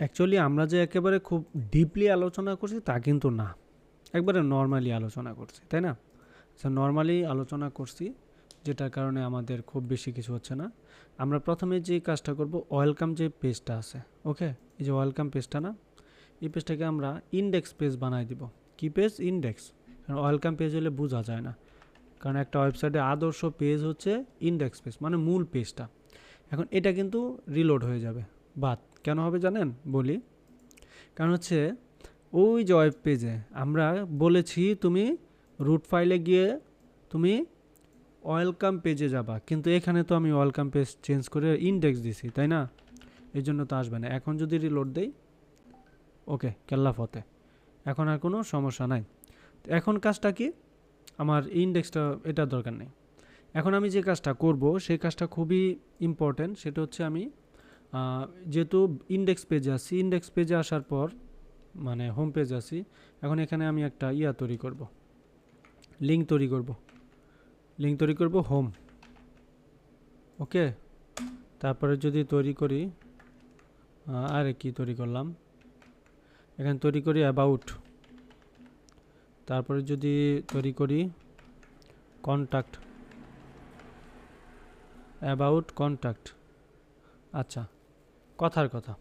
Actually আমরা যে একেবারে খুব ডিপলি আলোচনা করছি তা কিন্তু না। একবারে নর্মালি আলোচনা করছি, তাই না? আচ্ছা নর্মালি আলোচনা করছি, যেটার কারণে আমাদের খুব বেশি কিছু হচ্ছে না। আমরা প্রথমে যে কাজটা করব ওয়েলকাম যে পেজটা আছে ওকে এই যে ওয়েলকাম পেজটা না? এই পেজটাকে আমরা ইন্ডেক্স পেজ বানাই দিব। কি পেজ ইন্ডেক্স কারণ ওয়েলকাম পেজ হলে বোঝা যায় না। কারণ একটা ওয়েবসাইটে আদর্শ পেজ হচ্ছে ইন্ডেক্স পেজ মানে মূল পেজটা এখন এটা কিন্তু রিলোড হয়ে যাবে। বাদ। কেন হবে জানেন? বলি। কারণ হচ্ছে, ওই যে ওয়েব পেজে আমরা বলেছি তুমি রুট ফাইলে গিয়ে তুমি ওয়েলকাম পেজে যাবা। কিন্তু এখানে তো আমি ওয়েলকাম পেজ চেঞ্জ করে ইন্ডেক্স দিছি, তাই না? এই জন্য তো আসবে না। এখন যদি রিলোড দেই, ওকে, কেল্লা ফতে। এখন আর কোনো সমস্যা নাই। এখন কাজটা কি? আমার ইন্ডেক্সটা এটা দরকার নেই। এখন আমি যে কাজটা করব, সেই কাজটা খুবই ইম্পর্ট্যান্ট সেটা হচ্ছে আমি যেহেতু ইন্ডেক্স পেজে আছি ইন্ডেক্স পেজে আসার পর মানে হোম পেজ আছি, এখন এখানে আমি একটা ইয়া তৈরি করব। লিঙ্ক তৈরি করব। লিঙ্ক তৈরি করব হোম ওকে তারপরে যদি তৈরি করি আরে কি তৈরি করলাম? এখানে তৈরি করি অ্যাবাউট তারপরে যদি তৈরি করি কন্ট্যাক্ট অ্যাবাউট কন্ট্যাক্ট আচ্ছা। কথার কথা।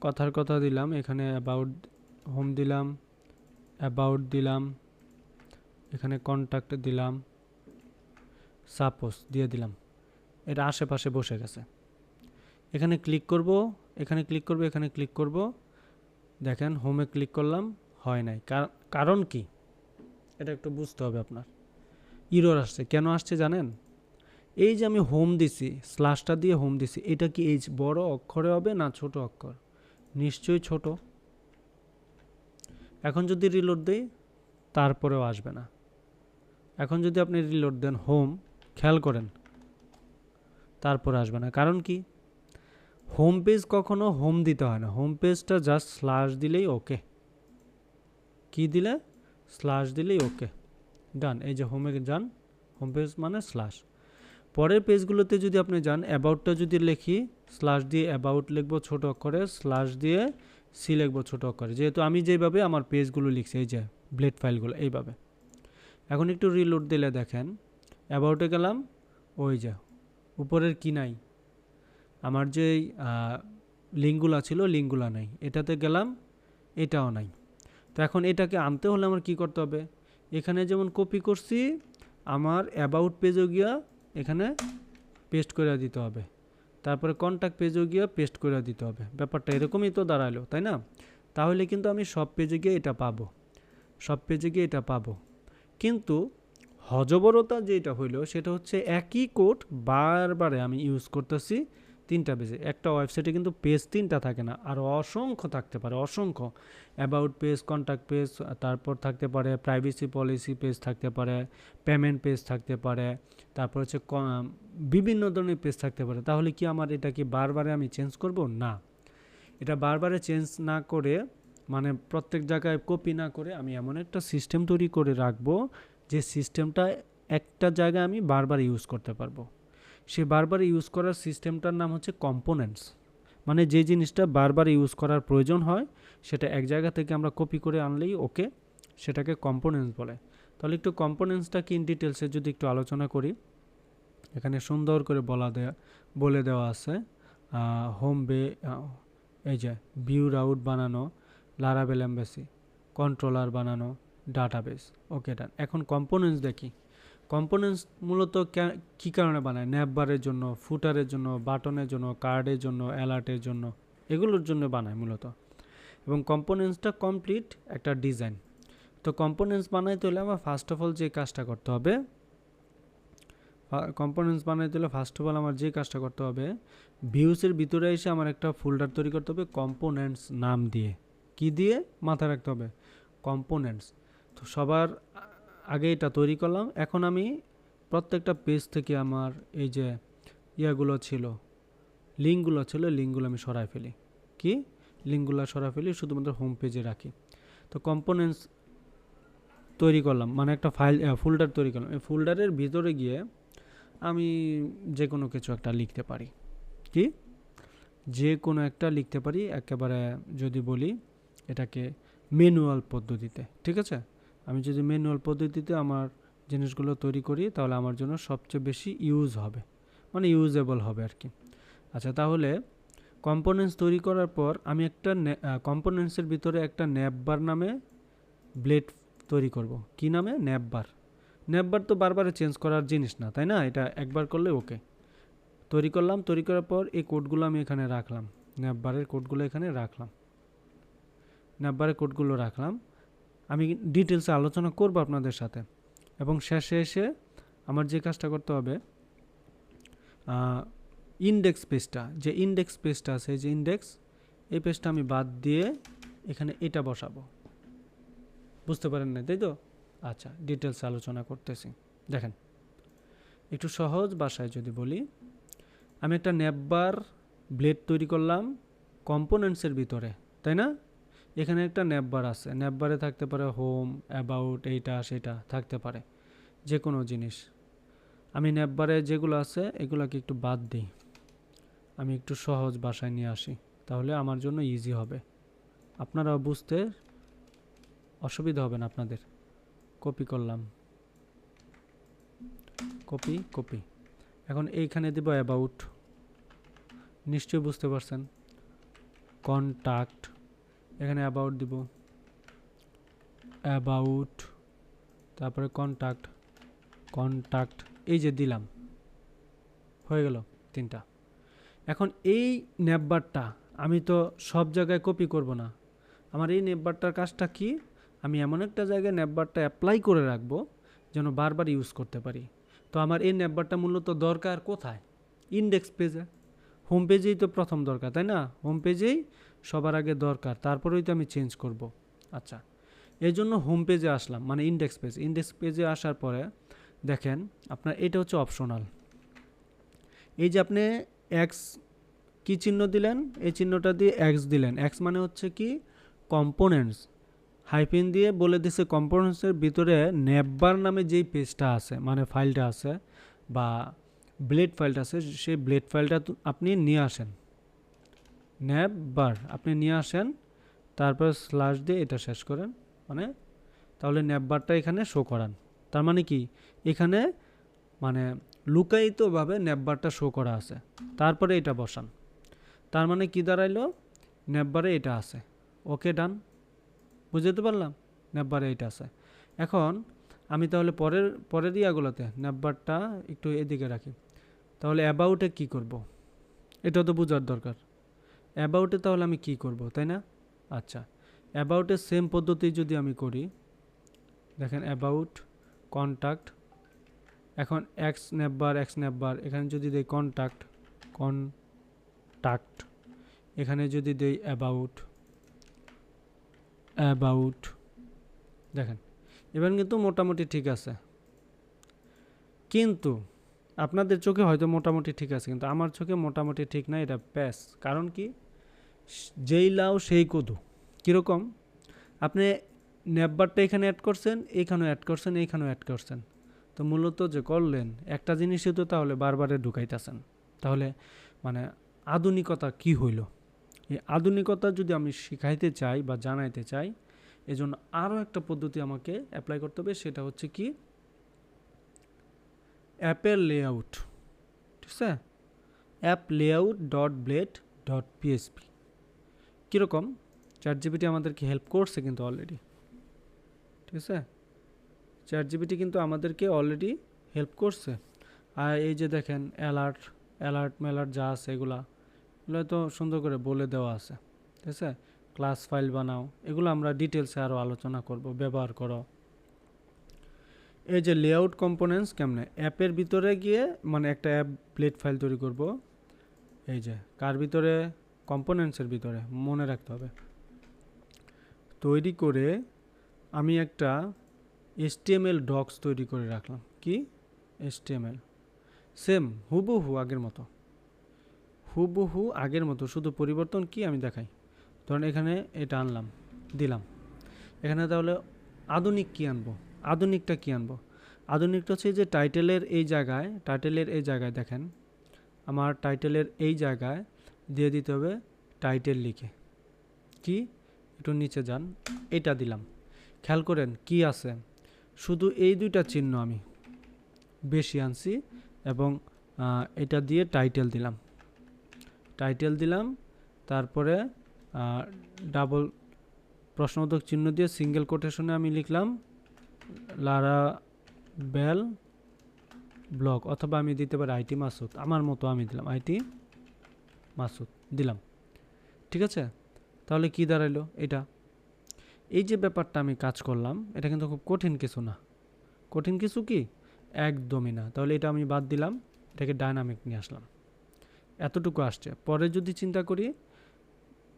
কথার কথা দিলাম, এখানে অ্যাবাউট হোম দিলাম অ্যাবাউট দিলাম, এখানে কন্ট্যাক্ট দিলাম সাপোজ দিয়ে দিলাম। এটা আশেপাশে বসে গেছে। এখানে ক্লিক করব, এখানে ক্লিক করব, এখানে ক্লিক করব। দেখেন হোমে ক্লিক করলাম, হয় নাই। কার- কারণ কি? এটা একটু বুঝতে হবে আপনার। ইরোর আসছে। কেন আসছে জানেন? এই যে আমি হোম দিছি স্ল্যাশটা দিয়ে হোম দিছি, এটা কি এই বড় অক্ষরে হবে না ছোট অক্ষর? নিশ্চয়ই ছোট। এখন যদি রিলোড দেই, তারপরেও আসবে না। এখন যদি আপনি রিলোড দেন হোম খেয়াল করেন, তারপরে আসবে না। কারণ কি? হোম পেজ কখনো হোম দিতে হয় না। হোম পেজটা জাস্ট স্ল্যাশ দিলেই ওকে কি দিলে? স্ল্যাশ দিলেই ওকে ডান এই যে হোমে যান হোম পেজ মানে স্ল্যাশ পরের পেজগুলোতে যদি আপনি যান অ্যাবাউটটা যদি লিখি স্ল্যাশ দিয়ে অ্যাবাউট লিখব ছোট অক্ষরে স্ল্যাশ দিয়ে সি লিখব ছোট অক্ষরে। যেহেতু আমি যেভাবে আমার পেজগুলো লিখছি, এই যে ব্লেড ফাইলগুলো এইভাবে। এখন একটু রিলোড দিলে দেখেন অ্যাবাউটে গেলাম, ওই যে উপরের কি নাই? আমার যে লিঙ্কগুলো ছিল, লিঙ্কগুলো নাই। এটাতে গেলাম, এটাও নাই। তো এখন এটাকে আনতে হলে আমার কি করতে হবে? এখানে যেমন কপি করছি, আমার অ্যাবাউট পেজও গিয়া এখানে পেস্ট করে দিতে হবে। তারপরে কন্ট্যাক্ট পেজও গিয়ে পেস্ট করে দিতে হবে। ব্যাপারটা এরকমই তো দাঁড়াল, তাই না? তাহলে কিন্তু আমি সব পেজে গিয়ে এটা পাবো। সব পেজে গিয়ে এটা পাবো। কিন্তু হজবরতা যেটা হইল, সেটা হচ্ছে একই কোড বারবারে আমি ইউজ করতেছি। তিনটা পেজে একটা ওয়েবসাইটে কিন্তু পেজ তিনটা থাকে না, আর অসংখ্য থাকতে পারে, অসংখ্য। অ্যাবাউট পেজ কন্ট্যাক্ট পেজ তারপর থাকতে পারে প্রাইভেসি পলিসি পেজ থাকতে পারে পেমেন্ট পেজ থাকতে পারে, তারপর হচ্ছে বিভিন্ন ধরনের পেজ থাকতে পারে। তাহলে কি আমার এটা কি বারবারে আমি চেঞ্জ করব? না। এটা বারবারে চেঞ্জ না করে মানে প্রত্যেক জায়গায় কপি না করে আমি এমন একটা সিস্টেম তৈরি করে রাখব, যে সিস্টেমটা একটা জায়গায় আমি বারবার ইউজ করতে পারব। সে বারবার ইউজ করার সিস্টেমটার নাম হচ্ছে কম্পোনেন্টস মানে যে জিনিসটা বারবার ইউজ করার প্রয়োজন হয়, সেটা এক জায়গা থেকে আমরা কপি করে আনলেই ওকে সেটাকে কম্পোনেন্টস বলে। তাহলে একটু কম্পোনেন্টসটা কি ইন ডিটেলসে যদি একটু আলোচনা করি, এখানে সুন্দর করে বলা দেয়া, বলে দেওয়া আছে হোম বে এই যে ভিউ রাউট বানানো লারাবেল এম্বাসি কন্ট্রোলার বানানো ডাটাবেস ওকে ডান এখন কম্পোনেন্টস দেখি। কম্পোনেন্টস মূলত কে- কারণে বানায়? ন্যাপবারের জন্য ফুটারের জন্য বাটনের জন্য কার্ডের জন্য অ্যালার্টের জন্য, এগুলোর জন্য বানায় মূলত। এবং কম্পোনেন্টসটা কমপ্লিট একটা ডিজাইন তো কম্পোনেন্টস বানাইতে হলে আমার ফার্স্ট অফ অল যে কাজটা করতে হবে কম্পোনেন্টস বানাইতে হলে ফার্স্ট অফ অল আমার যে কাজটা করতে হবে ভিউসের ভিতরে এসে আমার একটা ফোল্ডার তৈরি করতে হবে কম্পোনেন্টস নাম দিয়ে। কি দিয়ে? মাথায় রাখতে হবে কম্পোনেন্টস তো সবার আগে এটা তৈরি করলাম। এখন আমি প্রত্যেকটা পেজ থেকে আমার এই যে ইয়াগুলো ছিল, লিঙ্কগুলো ছিল, লিঙ্কগুলো আমি সরাই ফেলি। কি? লিঙ্কগুলো সরাই ফেলি, শুধুমাত্র হোম পেজে রাখি। তো কম্পোনেন্টস তৈরি করলাম মানে একটা ফাইল ফোল্ডার তৈরি করলাম। এই ফোল্ডারের ভিতরে গিয়ে আমি যে কোনো কিছু একটা লিখতে পারি। কি? যে কোনো একটা লিখতে পারি, একেবারে যদি বলি এটাকে ম্যানুয়াল পদ্ধতিতে, ঠিক আছে? আমি যদি ম্যানুয়াল পদ্ধতিতে আমার জিনিসগুলো তৈরি করি, তাহলে আমার জন্য সবচেয়ে বেশি ইউজ হবে। মানে ইউজেবল হবে আর কি আচ্ছা তাহলে কম্পোনেন্টস তৈরি করার পর আমি একটা কম্পোনেন্টসের ভিতরে একটা ন্যাববার নামে ব্লেড তৈরি করব। কি নামে? ন্যাববার ন্যাববার তো বারবার চেঞ্জ করার জিনিস না, তাই না? এটা একবার করলে ওকে তৈরি করলাম, তৈরি করার পর এই কোডগুলো আমি এখানে রাখলাম। ন্যাববারের কোডগুলো এখানে রাখলাম। ন্যাববারের কোডগুলো রাখলাম। আমি ডিটেলসে আলোচনা করব আপনাদের সাথে। এবং শেষে এসে আমার যে কাজটা করতে হবে ইন্ডেক্স পেজটা যে ইন্ডেক্স পেজটা আছে, যে ইন্ডেক্স এই পেজটা আমি বাদ দিয়ে এখানে এটা বসাবো। বুঝতে পারেন না তাই তো? আচ্ছা ডিটেলস আলোচনা করতেছি। দেখেন, একটু সহজ ভাষায় যদি বলি, আমি একটা ন্যাববার ব্লেড তৈরি করলাম কম্পোনেন্টসের ভিতরে, তাই না? এখানে একটা ন্যাববার আছে। ন্যাববারে থাকতে পারে হোম অ্যাবাউট এইটা, সেটা থাকতে পারে যে কোনো জিনিস। আমি ন্যাববারে যেগুলো আছে, এগুলোকে একটু বাদ দিই। আমি একটু সহজ ভাষায় নিয়ে আসি, তাহলে আমার জন্য ইজি হবে। আপনারাও বুঝতে অসুবিধা হবে না আপনাদের। কপি করলাম। কপি কপি এখন এইখানে দেব অ্যাবাউট নিশ্চয়ই বুঝতে পারছেন। কন্টাক্ট এখানে অ্যাবাউট দিব। অ্যাবাউট তারপরে কন্টাক্ট কন্টাক্ট এই যে দিলাম। হয়ে গেল তিনটা। এখন এই নেববারটা আমি তো সব জায়গায় কপি করব না। আমার এই নেববারটার কাজটা কি? আমি এমন একটা জায়গায় নেববারটা অ্যাপ্লাই করে রাখব যেন বারবার ইউজ করতে পারি। তো আমার এই নেববারটা মূলত দরকার কোথায়? ইন্ডেক্স পেজে হোম পেজেই তো প্রথম দরকার, তাই না? হোম পেজেই সবার আগে দরকার, তারপরেই তো আমি চেঞ্জ করব। আচ্ছা এই জন্য হোম পেজে আসলাম মানে ইন্ডেক্স পেজ ইন্ডেক্স পেজে আসার পরে দেখেন আপনার এটা হচ্ছে অপশনাল এই যে আপনি এক্স কি চিহ্ন দিলেন? এই চিহ্নটা দিয়ে এক্স দিলেন। এক্স মানে হচ্ছে কি? কম্পোনেন্টস হাইপিন দিয়ে বলে দিছে কম্পোনেন্টসের ভিতরে নেববার নামে যেই পেজটা আছে মানে ফাইলটা আছে, বা ব্লেড ফাইলটা আছে সেই ব্লেড ফাইলটা আপনি নিয়ে আসেন। ন্যাববার আপনি নিয়ে আসেন, তারপর স্ল্যাশ দিয়ে এটা শেষ করেন। মানে তাহলে ন্যাববারটা এখানে শো করান। তার মানে কি? এখানে মানে লুকায়িতভাবে ন্যাববারটা শো করা আছে। তারপরে এটা বসান। তার মানে কি দাঁড়াইলো? ন্যাববারে এটা আছে। ওকে, ডান। বুঝতে পারলাম? ন্যাববারে এটা আছে। এখন, আমি তাহলে পরের পরের ইয়াগুলোতে ন্যাববারটা একটু এদিকে রাখি। তাহলে অ্যাবাউটে কি করব। এটা তো বোঝার দরকার। অ্যাবাউটে তাহলে আমি কি করব, তাই না? আচ্ছা অ্যাবাউটের সেম পদ্ধতি যদি আমি করি, দেখেন অ্যাবাউট কন্ট্যাক্ট এখন এক্স নেববার এক্স নেববার এখানে যদি দেই কন্ট্যাক্ট কন্ট্যাক্ট এখানে যদি দেই অ্যাবাউট অ্যাবাউট দেখেন, এবার কিন্তু মোটামুটি ঠিক আছে। কিন্তু আপনাদের চোখে হয়তো মোটামুটি ঠিক আছে, কিন্তু আমার চোখে মোটামুটি ঠিক না, এটা প্যাস কারণ কি? যেই লাউ সেই কদু। কীরকম? আপনি নেববারটা এখানে অ্যাড করছেন এইখানেও অ্যাড করছেন এইখানেও অ্যাড করছেন। তো মূলত যে করলেন, একটা জিনিসই তো তাহলে বারবারে ঢুকাইতেছেন। তাহলে মানে আধুনিকতা কি হইল? এই আধুনিকতা যদি আমি শিখাইতে চাই বা জানাইতে চাই, এজন্য আরও একটা পদ্ধতি আমাকে অ্যাপ্লাই করতে হবে, সেটা হচ্ছে কি? অ্যাপের লেআউট ঠিক আছে? App layout dot blade dot PHP কীরকম? চার জিবিটি আমাদেরকে হেল্প করছে কিন্তু অলরেডি ঠিক আছে? চার জিবিটি কিন্তু আমাদেরকে অলরেডি হেল্প করছে। আর এই যে দেখেন অ্যালার্ট অ্যালার্ট ম্যালার্ট যা আছে এগুলা, এগুলো তো সুন্দর করে বলে দেওয়া আছে। ঠিক আছে? ক্লাস ফাইল বানাও, এগুলো আমরা ডিটেলসে আরও আলোচনা করব, ব্যবহার করো। এই যে লেআউট কম্পোনেন্টস কেমনে? অ্যাপের ভিতরে গিয়ে মানে একটা অ্যাপ প্লেট ফাইল তৈরি করব। এই যে, কার ভিতরে? কম্পোনেন্টসের ভিতরে মনে রাখতে হবে। তৈরি করে আমি একটা এসটিএমএল ডক্স তৈরি করে রাখলাম। কি? এসটিএমএল সেম হুবহু আগের মতো। হুবহু আগের মতো, শুধু পরিবর্তন কি আমি দেখাই? ধরুন এখানে এটা আনলাম, দিলাম। এখানে তাহলে আধুনিক কি আনব? আধুনিকটা কি আনব? আধুনিকটা হচ্ছে যে টাইটেলের এই জায়গায় টাইটেলের এই জায়গায় দেখেন। আমার টাইটেলের এই জায়গায় দিয়ে দিতে হবে টাইটেল লিখে। কি? একটু নিচে যান। এটা দিলাম। খেয়াল করেন কি আছে? শুধু এই দুইটা চিহ্ন আমি বেশি আনছি এবং এটা দিয়ে টাইটেল দিলাম। টাইটেল দিলাম, তারপরে ডাবল প্রশ্নবোধক চিহ্ন দিয়ে সিঙ্গেল কোটেশনে আমি লিখলাম লারা বেল ব্লক অথবা আমি দিতে পারি আইটি মাসুদ আমার মতো আমি দিলাম আইটি মাসুদ, দিলাম। ঠিক আছে? তাহলে কি দাঁড়াইলো? এটা। এই যে ব্যাপারটা আমি কাজ করলাম, এটা কিন্তু খুব কঠিন কিছু না। কঠিন কিছু কি? একদমই না। তাহলে এটা আমি বাদ দিলাম, এটাকে ডায়নামিক নিয়ে আসলাম। এতটুকু আসছে। পরে যদি চিন্তা করি,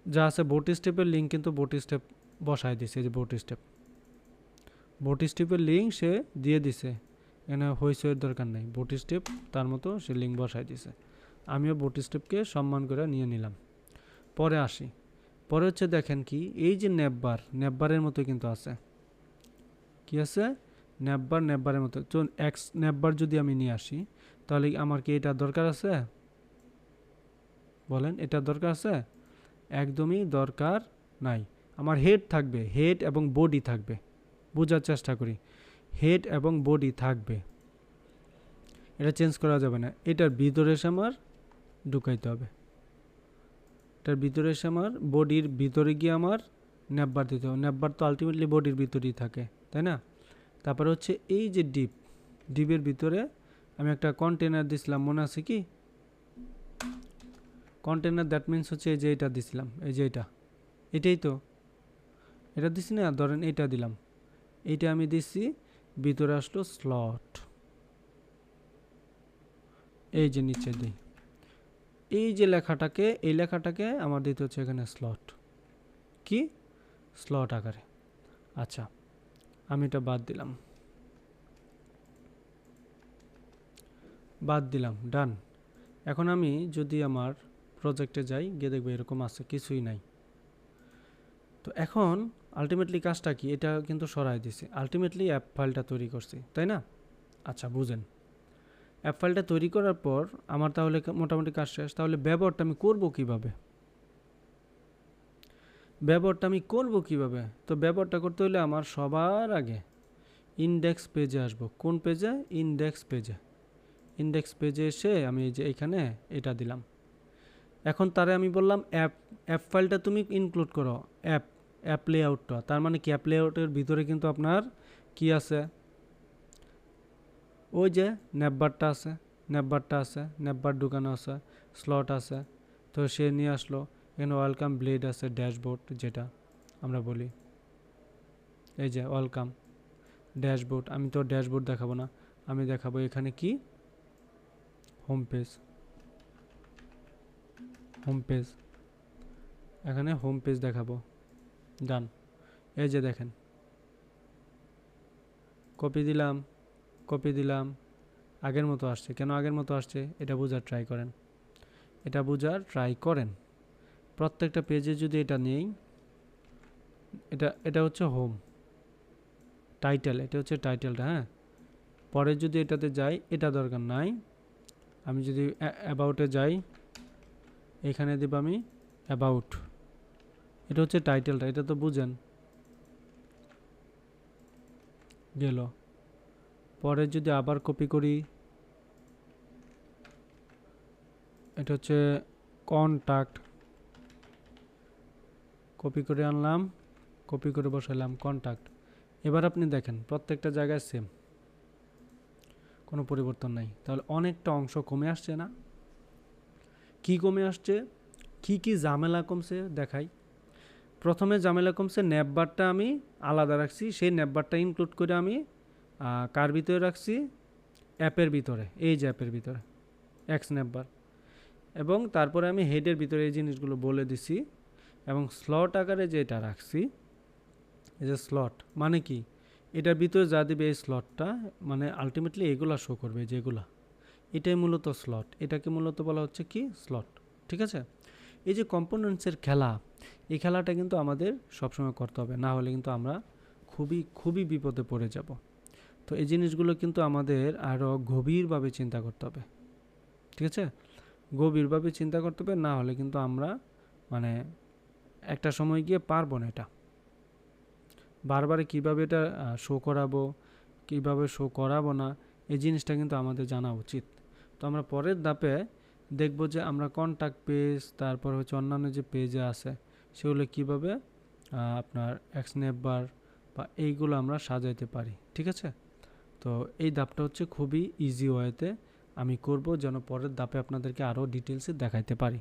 যা আছে বোট স্টেপের লিঙ্ক কিন্তু বোট স্টেপ বসায় দিছে, এই যে বোট স্টেপ বোট স্টেপের লিঙ্ক সে দিয়ে দিছে। এখানে হইসইয়ের দরকার নেই। বোট স্টেপ তার মতো সে লিঙ্ক বসায় দিছে। আমিও বোট স্টেপকে সম্মান করে নিয়ে নিলাম। পরে আসি। পরে হচ্ছে দেখেন কি, এই যে নেববার, নেববারের মতো কিন্তু আছে। কি আছে? নেববার, নেববারের মতো। তো এক্স নেববার যদি আমি নিয়ে আসি, তাহলে আমার কি এটা দরকার আছে? বলেন, এটা দরকার আছে? একদমই দরকার নাই। আমার হেড থাকবে হেড এবং বডি থাকবে। বোঝার চেষ্টা করি। হেড এবং বডি থাকবে। এটা চেঞ্জ করা যাবে না। এটার ভিতরে এসে আমার ঢুকাইতে হবে। এটার ভিতরে এসে আমার বডির ভিতরে গিয়ে আমার নেববার দিতে হবে। নেববার তো আলটিমেটলি বডির ভিতরেই থাকে, তাই না? তারপরে হচ্ছে এই যে ডিপ, ডিপের ভিতরে আমি একটা কন্টেনার দিছিলাম, মনে আছে কি? কন্টেনার দ্যাট মিন্স হচ্ছে এই যে এটা দিছিলাম, এই যে এটা। এটাই তো। এটা দিছি না? ধরেন এটা দিলাম। এইটা আমি দিচ্ছি ভিতরে আসলো স্লট এই যে নিচে দিই। এই যে লেখাটাকে, এই লেখাটাকে আমার দিতে হচ্ছে এখানে স্লট কি? স্লট আকারে। আচ্ছা আমি এটা বাদ দিলাম। বাদ দিলাম ডান এখন আমি যদি আমার প্রজেক্টে যাই, গিয়ে দেখব এরকম আছে, কিছুই নাই। তো এখন আলটিমেটলি কাজটা কি? এটা কিন্তু সরাই দিছি। আলটিমেটলি অ্যাপ ফাইলটা তৈরি করছি, তাই না? আচ্ছা বুঝেন। অ্যাপ ফাইলটা তৈরি করার পর আমার তাহলে মোটামুটি কাজ শেষ। তাহলে ব্যবহারটা আমি করব কীভাবে? ব্যবহারটা আমি করব কীভাবে? তো ব্যবহারটা করতে হলে আমার সবার আগে ইন্ডেক্স পেজে আসব। কোন পেজে ইন্ডেক্স পেজে ইন্ডেক্স পেজে এসে আমি এই যে এখানে এটা দিলাম। এখন তারে আমি বললাম অ্যাপ অ্যাপ ফাইলটা তুমি ইনক্লুড করো। অ্যাপ অ্যাপ লেআউটটা তার মানে কি? অ্যাপ লেআউটের ভিতরে কিন্তু আপনার কি আছে? ওই যে নেববারটা আছে নেববারটা আছে নেববার ঢুকানো আছে স্লট আছে। তো সে নিয়ে আসলো, এখানে ওয়েলকাম ব্লেড আছে ড্যাশবোর্ড যেটা আমরা বলি। এই যে ওয়েলকাম ড্যাশবোর্ড আমি তো ড্যাশবোর্ড দেখাবো না, আমি দেখাবো এখানে কি? হোম পেজ হোম পেজ এখানে হোম পেজ দেখাবো। ডান এই যে দেখেন। কপি দিলাম। কপি দিলাম, আগের মতো আসছে। কেন আগের মতো আসছে? এটা বোঝার ট্রাই করেন। এটা বোঝার ট্রাই করেন। প্রত্যেকটা পেজে যদি এটা নেই, এটা এটা হচ্ছে হোম টাইটেল এটা হচ্ছে টাইটেলটা হ্যাঁ? পরে যদি এটাতে যাই, এটা দরকার নাই। আমি যদি অ্যাবাউটে যাই, এখানে দেব আমি অ্যাবাউট এটা হচ্ছে টাইটেলটা এটা তো বুঝেন। গেল। পরে যদি আবার কপি করি, এটা হচ্ছে কন্টাক্ট কপি করে আনলাম কপি করে বসালাম কন্টাক্ট এবার আপনি দেখেন, প্রত্যেকটা জায়গায় সেম কোনো পরিবর্তন নাই। তাহলে অনেকটা অংশ কমে আসছে না? কি কমে আসছে? কি কি ঝামেলা কমছে? দেখাই। প্রথমে ঝামেলা কমছে ন্যাপবারটা আমি আলাদা রাখছি, সেই ন্যাপবারটা ইনক্লুড করে আমি কার ভিতরে রাখছি? অ্যাপের ভিতরে, এই যে অ্যাপের ভিতরে এক্স ন্যাপবার এবং তারপরে আমি হেডের ভিতরে এই জিনিসগুলো বলে দিছি। এবং স্লট আকারে যেটা রাখছি, এই যে স্লট মানে কি? এটার ভিতরে যা দিবে এই স্লটটা মানে আলটিমেটলি এগুলা শো করবে যেগুলা। এটাই মূলত স্লট এটাকে মূলত বলা হচ্ছে কি? স্লট ঠিক আছে? এই যে কম্পোনেন্টসের খেলা, এই খেলাটা কিন্তু আমাদের সবসময় করতে হবে, না হলে কিন্তু আমরা খুবই খুবই বিপদে পড়ে যাব। তো এই জিনিসগুলো কিন্তু আমাদের আরও গভীরভাবে চিন্তা করতে হবে, ঠিক আছে? গভীরভাবে চিন্তা করতে হবে, না হলে কিন্তু আমরা মানে একটা সময় গিয়ে পারব না এটা। বারবার কীভাবে এটা শো করাবো, কীভাবে শো করাবো না, এই জিনিসটা কিন্তু আমাদের জানা উচিত। তো আমরা পরের ধাপে দেখব যে আমরা কন্ট্যাক্ট পেজ তারপর হচ্ছে অন্যান্য যে পেজে আছে, সেগুলো কীভাবে আপনার এক্সনেপ বার বা এইগুলো আমরা সাজাইতে পারি, ঠিক আছে? তো এই ধাপটা হচ্ছে খুবই ইজি ওয়েতে আমি করব যেন পরের ধাপে আপনাদেরকে আরও ডিটেলসে দেখাইতে পারি।